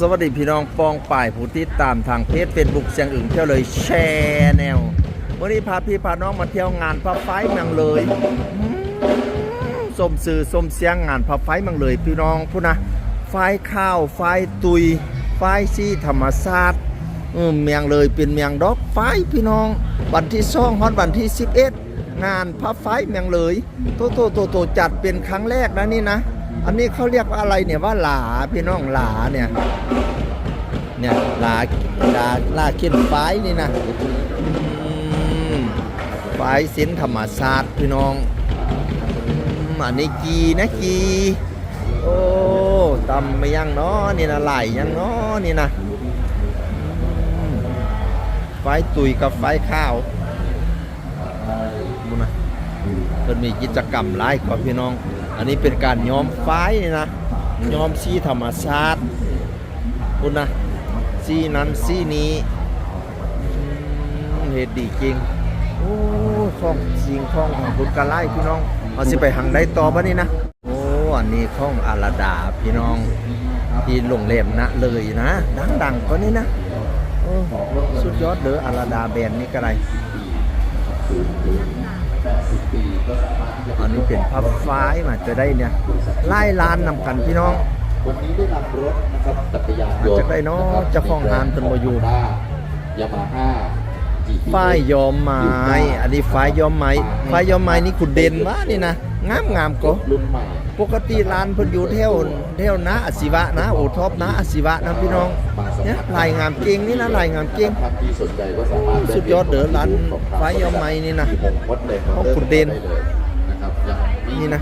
สวัสดีพี่น้องปองป่ายผู้ที่ตามทางเพจเฟซบุ๊กเสียงอื่นเที่ยวเลยแชร์แนววันนี้พาพี่พาน้องมาเที่ยวงานพระไฟเมืองเลยอืมสมสื่อสมเสียงงานพระไฟเมืองเลย พี่น้องพูดนะไฟข้าวไฟตุยไฟซี่ธรรมศาสตร์เมียงเลยเป็นเมียงดอกไฟพี่น้อง วันที่สองฮอดวันที่11งานพระไฟเมียงเลยโตโตโตโตจัดเป็นครั้งแรกนะนี่นะ อันนี้เขาเรียกว่าอะไรเนี่ยว่าหลาพี่น้องหลาเนี่ยเนี่ยหลาหลาลาขึ้นไฟนี่นะไฟสินธรรมศาสตร์พี่น้องอันนี้กีนะกีโอ้ตำไม่ยังเนาะนี่นะไหลยังเนาะนี่นะไฟตุยกับไฟข้าวดูนะเพิ่นมีกิจกรรมหลายกว่าพี่น้อง อันนี้เป็นการย้อมไฟนี่นะย้อมสีธรรมชาติคุณนะสีนั้นสีนี้เหตุดีจริงโอ้ของสิงของของคุณกะไล่พี่น้องเอาสิไปหังได้ต่อปะนี่นะโอ้อันนี้ของอาราดาพี่น้องที่โรงแรมนะเลยนะดังๆก็นี่นะสุดยอดเด้ออาราดาแบรนด์นี่ก็ไร อันนี้เป็นพับฟ้ายมาจะได้เนี่ยไล่ล้านนำกันพี่น้องวันนี้ได้นำรถนะครับจักรยานยนต์จะได้เนาะเจ้าของหานจนบ่อยู่ยามาฮ่าฝ้ายยอมไม้อันนี้ฝ้ายยอมไม้ฝ้ายยอมไม้นี่คุณเด่นมากนี่นะงามงามก็รุ่นใหม่ ปกติร้านเพิ่นอยู่แถวแถวนะอาศิวะนะโอท็อปนะอาศิวะนะพี่น้องเนี่ยลายงามเก่งนี่นะลายงามเก่งสุดยอดเด้อร้านฝ้ายย้อมไม้นี่นะเลยของคุณเด่นนะครับนี่นะ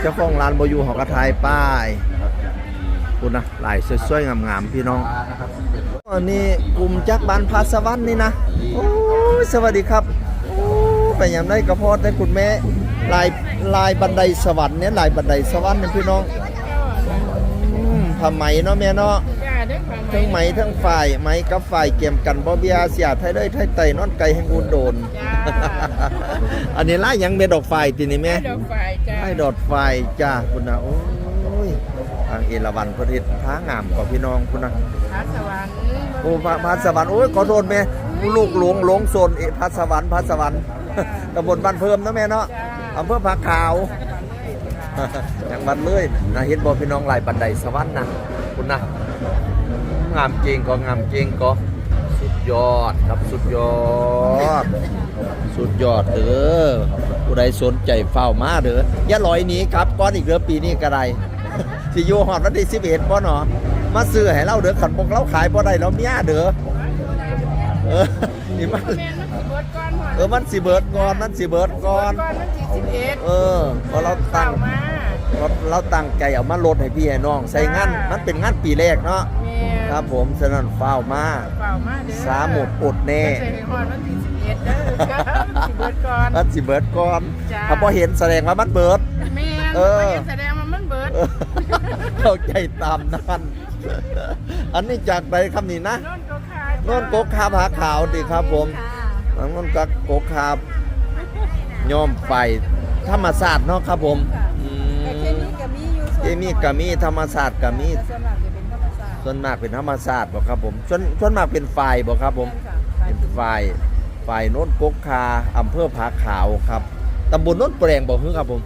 เจ้าของร้านบอยู่เฮากระทายป้ายคุณนะลายสวยๆงามๆพี่น้องอันนี้กลุ่มจักรบานพาสวรรค์นี่นะโอ้สวัสดีครับโอ้ไปยามได้กระเพาะได้คุณแม่ลาย ลายบันไดสวรรค์เนี่ยลายบันไดสวรรค์เนี่ยพี่น้องอืมผ้าไหมเนาะแม่เนาะจ้าได้ความทั้งไหมทั้งฝ่ายไหมกับฝ่ายเกี่ยมกันบ่เบียเสียไทยเลยไทยไตนอนไก่แห่งอุนโดนจ้าอันนี้ลายหยังเม็ดดอกฝ่ายตินี่แม่ดอกไฟจ้าให้ดอดไฟจ้าคุณนะโอ้ยทางเอราวันประเทศท้างามกว่าพี่น้องคุณนะพระสวรรค์โอ้พระพระสวรรค์โอ้ยขอโทษแม่ลูกหลวงหลงโซนเอพระสวรรค์พระสวรรค์ตำบลบ้านเพิ่มนะแม่เนาะ อำเภอผาขาวอย่างบันเลยนะเห็นบ่พี่น้องหลายบันไดสวรรค์นะคุณนะงามจริงก็งามจริงก็สุดยอดครับสุดยอด สุดยอดเด้อผู้ใดสนใจเฝ้ามาเด้ออย่าลอยหนีครับก้อนอีกเด้อปีนี้ก็ได้สิอยู่ฮอดวันที่11บ่เนาะมาซื้อให้เราเด้อขันพวกเราขายบ่ได้เราเมียเด้อเออนี่มันแม่นมันสิเบิดก้อนหมดเออมันสิเบิดก่อนมันสิเบิดก่อนก้อนมัน สี่สิบเอ็ดเออเพราะเราตั้งมาเราเราตั้งใจเอามาลดให้พี่ให้น้อง ใส่งานมันเป็นงานปีแรกเนาะแม่นครับผมฉะนั้นเฝ้ามา เปล่ามาเด้อสาหมดอดแน่ใส่หอดมันสี่สิบเอ็ดเด้อครับมันสิเบิดก้อน มันสิเบิดก่อนจ้า ถ้าพอเห็นแสดงว่ามันเบิด แม่นเออบ่เห็นแสดงว่ามันเบิดเออเข้าใจตามนั้น อันนี้จากใดคำนี้นะ โน่นก็ขายโน่นโกคาผาขาวดิครับผมอันนู้นก็โกคา ย่อมไฟธรรมศาสตร์เนาะครับผมอืมเคมีกามีธรรมศาสตร์กามีส่วนมากเป็นธรรมศาสตร์บ่ครับผมส่วนส่วนมากเป็นฝ่ายบ่ครับผมเป็นฝ่ายฝ่ายโน้นกกคาอำเภอผาขาวครับตำบลโน้นแปลงบ่คือครับผม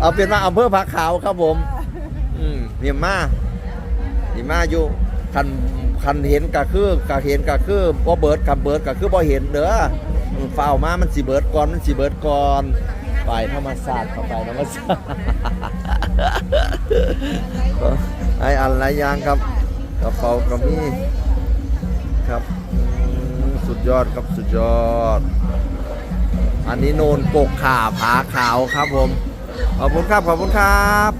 เอาเป็นว่าอำเภอผาขาวครับผม อืมเมียมาเมียมาอยู่คัน คันเห็นก็คือก็เห็นก็คือบ่เบิดกับเบิดก็คือบ่เห็นเด้อฝ้ามามันสิเบิดก่อนมันสิเบิดก่อนฝ่ายธรรมศาสตร์เข้าไปธรรมศาสตร์ไอ้อันหลายอย่างครับกระเป๋าก็มีครับสุดยอดครับสุดยอด อันนี้โนนกกขาผาขาวครับผมขอบคุณครับขอบคุณครับ